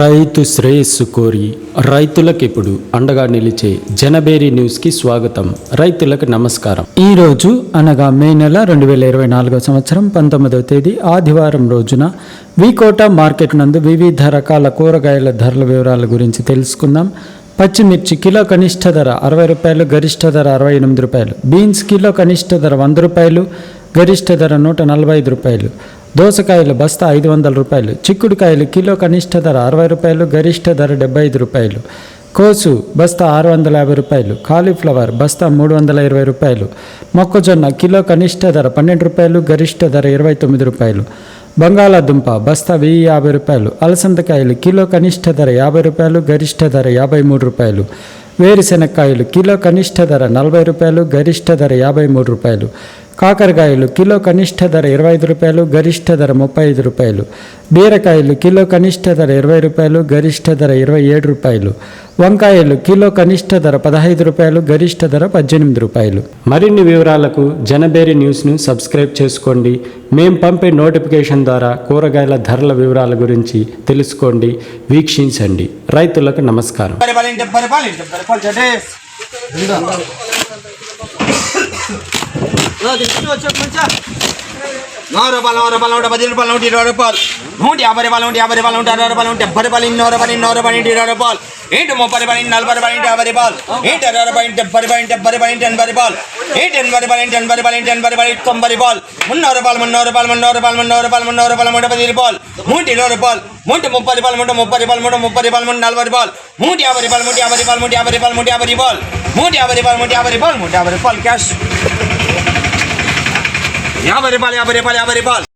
రైతు శ్రేయస్సు కోరి రైతులకు ఇప్పుడు అండగా నిలిచే జనబేరి న్యూస్కి స్వాగతం. రైతులకు నమస్కారం. ఈ రోజు అనగా మే నెల రెండు వేల ఇరవై నాలుగో సంవత్సరం పంతొమ్మిదవ తేదీ ఆదివారం రోజున వికోట మార్కెట్ నందు వివిధ రకాల కూరగాయల ధరల వివరాల గురించి తెలుసుకుందాం. పచ్చిమిర్చి కిలో కనిష్ట ధర అరవై రూపాయలు గరిష్ట ధర అరవై ఎనిమిది రూపాయలు. బీన్స్ కిలో కనిష్ట ధర వంద రూపాయలు గరిష్ట ధర నూట నలభై ఐదు రూపాయలు. దోసకాయలు బస్తా ఐదు వందల రూపాయలు చిక్కుడుకాయలు కిలో కనిష్ట ధర అరవై రూపాయలు గరిష్ట ధర డెబ్బై ఐదు రూపాయలు. కోసు బస్తా ఆరు వందల యాభై రూపాయలు కాలీఫ్లవర్ బస్తా మూడు వందల ఇరవై రూపాయలు. మొక్కజొన్న కిలో కనిష్ట ధర పన్నెండు రూపాయలు గరిష్ట ధర ఇరవై తొమ్మిది రూపాయలు. బంగాళాదుంప బస్తా వెయ్యి యాభై రూపాయలు అలసందకాయలు కిలో కనిష్ట ధర యాభై రూపాయలు గరిష్ట ధర యాభై మూడు రూపాయలు. వేరుశెనక్కాయలు కిలో కనిష్ట ధర నలభై రూపాయలు గరిష్ట ధర యాభై మూడు రూపాయలు. కాకరకాయలు కిలో కనిష్ట ధర ఇరవై ఐదు రూపాయలు గరిష్ట ధర ముప్పై ఐదు రూపాయలు. బీరకాయలు కిలో కనిష్ట ధర ఇరవై రూపాయలు గరిష్ట ధర ఇరవై ఏడు రూపాయలు. వంకాయలు కిలో కనిష్ట ధర పదహైదు రూపాయలు గరిష్ట ధర పద్దెనిమిది రూపాయలు. మరిన్ని వివరాలకు జనబేరి న్యూస్ను సబ్స్క్రైబ్ చేసుకోండి. మేం పంపే నోటిఫికేషన్ ద్వారా కూరగాయల ధరల వివరాల గురించి తెలుసుకోండి వీక్షించండి. రైతులకు నమస్కారం. నూరు రూపాయలు నూరు రూపాయలు నూట పది రూపాయలు నూట ఇరవై రూపాయలు నూట యాభై రూపాయలు నూట యాభై రూపాయలు నూట అరవై రూపాయలు నూట డెబ్బై రూపాయలు నూరు రూపాయలు నూరు రూపాయలు ఇంటి ఇరవై రూపాయలు ఏంటి ముప్పై రూపాయలు ఇంటి నలభై రూపాయలు ఇంటి యాభై రూపాయలు ఏంటి అరవై రూపాయలు ఇంటి డెబ్బై రూపాయలు ఇంటి డెబ్బై రూపాయలు ఇంటి ఎనభై రూపాయలు ఏంటి ఎనభై రూపాయలు ఇంటి ఎనభై రూపాయలు ఇంటి ఎనభై రూపాయలు ఇంటి తొంభై రూపాయలు మున్నూరు రూపాయలు మున్నూరు రూపాయలు మున్నూరు రూపాయలు మున్నూరు రూపాయలు మున్నూరు రూపాయలు నూట పది రూపాయలు మూట ఇరవై రూపాయలు మూట ముప్పై రూపాయలు మూట ముప్పై రూపాయలు మూట ముప్పై రూపాయలు మూట నలభై రూపాయలు మూట యాభై రూపాయలు మూట యాభై రూపాయలు మూట యాభై రూపాయలు మూట యాభై రూపాయలు మూట యాభై రూపాయలు మూట యాభై రూపాయలు మూట యాభై రూపాయలు క్యాష్ యాభై రూపాయలు యాభై రూపాయలు యాభై రూపాయలు